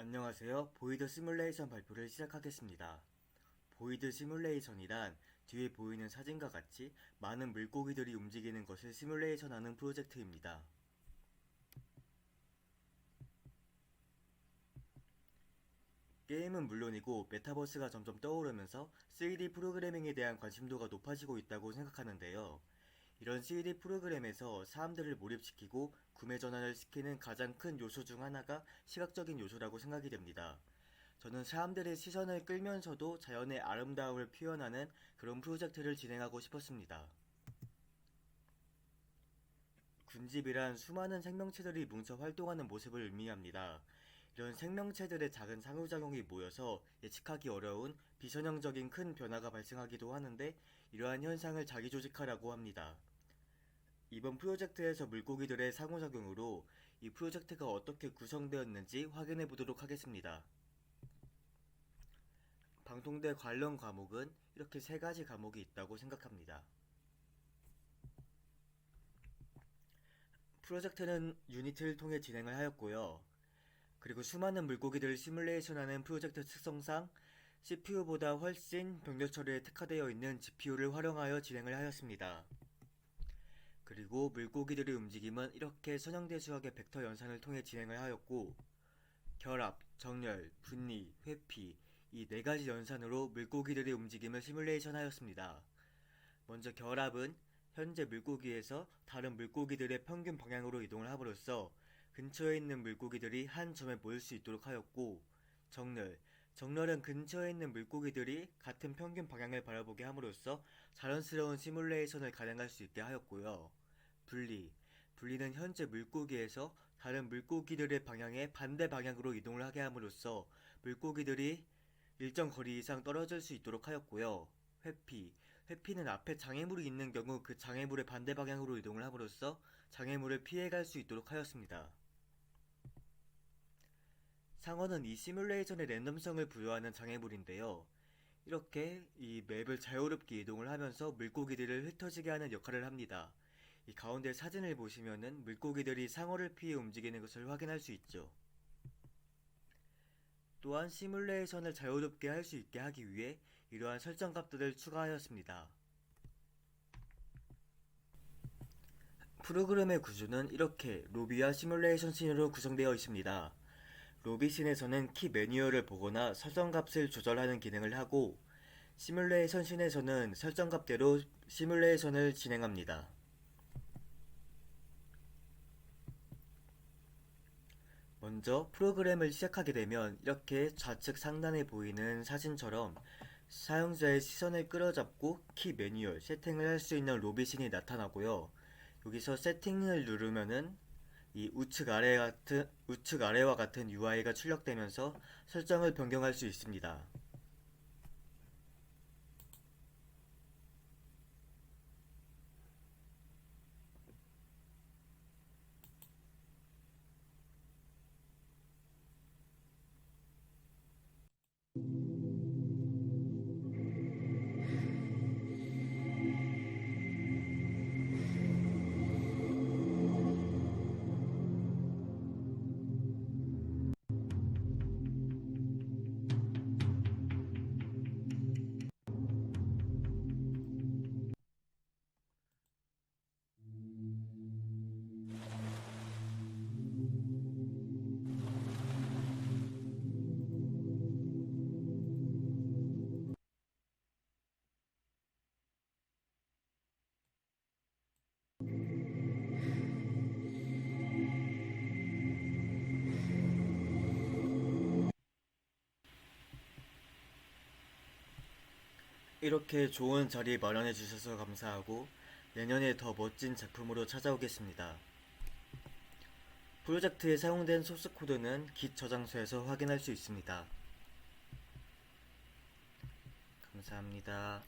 안녕하세요. 보이드 시뮬레이션 발표를 시작하겠습니다. 보이드 시뮬레이션이란 뒤에 보이는 사진과 같이 많은 물고기들이 움직이는 것을 시뮬레이션하는 프로젝트입니다. 게임은 물론이고 메타버스가 점점 떠오르면서 3D 프로그래밍에 대한 관심도가 높아지고 있다고 생각하는데요. 이런 3D 프로그램에서 사람들을 몰입시키고 구매 전환을 시키는 가장 큰 요소 중 하나가 시각적인 요소라고 생각이 됩니다. 저는 사람들의 시선을 끌면서도 자연의 아름다움을 표현하는 그런 프로젝트를 진행하고 싶었습니다. 군집이란 수많은 생명체들이 뭉쳐 활동하는 모습을 의미합니다. 이런 생명체들의 작은 상호작용이 모여서 예측하기 어려운 비선형적인 큰 변화가 발생하기도 하는데 이러한 현상을 자기조직화라고 합니다. 이번 프로젝트에서 물고기들의 상호작용으로 이 프로젝트가 어떻게 구성되었는지 확인해 보도록 하겠습니다. 방통대 관련 과목은 이렇게 세 가지 과목이 있다고 생각합니다. 프로젝트는 유니티를 통해 진행을 하였고요. 그리고 수많은 물고기들을 시뮬레이션하는 프로젝트 특성상 CPU보다 훨씬 병력 처리에 특화되어 있는 GPU를 활용하여 진행을 하였습니다. 그리고 물고기들의 움직임은 이렇게 선형대수학의 벡터 연산을 통해 진행을 하였고 결합, 정렬, 분리, 회피 이 네 가지 연산으로 물고기들의 움직임을 시뮬레이션 하였습니다. 먼저 결합은 현재 물고기에서 다른 물고기들의 평균 방향으로 이동을 함으로써 근처에 있는 물고기들이 한 점에 모일 수 있도록 하였고 정렬, 정렬은 근처에 있는 물고기들이 같은 평균 방향을 바라보게 함으로써 자연스러운 시뮬레이션을 가능할 수 있게 하였고요. 분리, 분리는 현재 물고기에서 다른 물고기들의 방향에 반대 방향으로 이동을 하게 함으로써 물고기들이 일정 거리 이상 떨어질 수 있도록 하였고요. 회피, 회피는 앞에 장애물이 있는 경우 그 장애물의 반대 방향으로 이동을 함으로써 장애물을 피해갈 수 있도록 하였습니다. 상어는 이 시뮬레이션의 랜덤성을 부여하는 장애물인데요. 이렇게 이 맵을 자유롭게 이동을 하면서 물고기들을 흩어지게 하는 역할을 합니다. 이 가운데 사진을 보시면은 물고기들이 상어를 피해 움직이는 것을 확인할 수 있죠. 또한 시뮬레이션을 자유롭게 할 수 있게 하기 위해 이러한 설정 값들을 추가하였습니다. 프로그램의 구조는 이렇게 로비와 시뮬레이션 씬으로 구성되어 있습니다. 로비 씬에서는 키 매뉴얼을 보거나 설정 값을 조절하는 기능을 하고 시뮬레이션 씬에서는 설정 값대로 시뮬레이션을 진행합니다. 먼저 프로그램을 시작하게 되면 이렇게 좌측 상단에 보이는 사진처럼 사용자의 시선을 끌어잡고 키 매뉴얼 세팅을 할 수 있는 로비신이 나타나고요. 여기서 세팅을 누르면은 이 우측 아래 같은 우측 아래와 같은 UI가 출력되면서 설정을 변경할 수 있습니다. 이렇게 좋은 자리 마련해 주셔서 감사하고 내년에 더 멋진 작품으로 찾아오겠습니다. 프로젝트에 사용된 소스 코드는 git 저장소에서 확인할 수 있습니다. 감사합니다.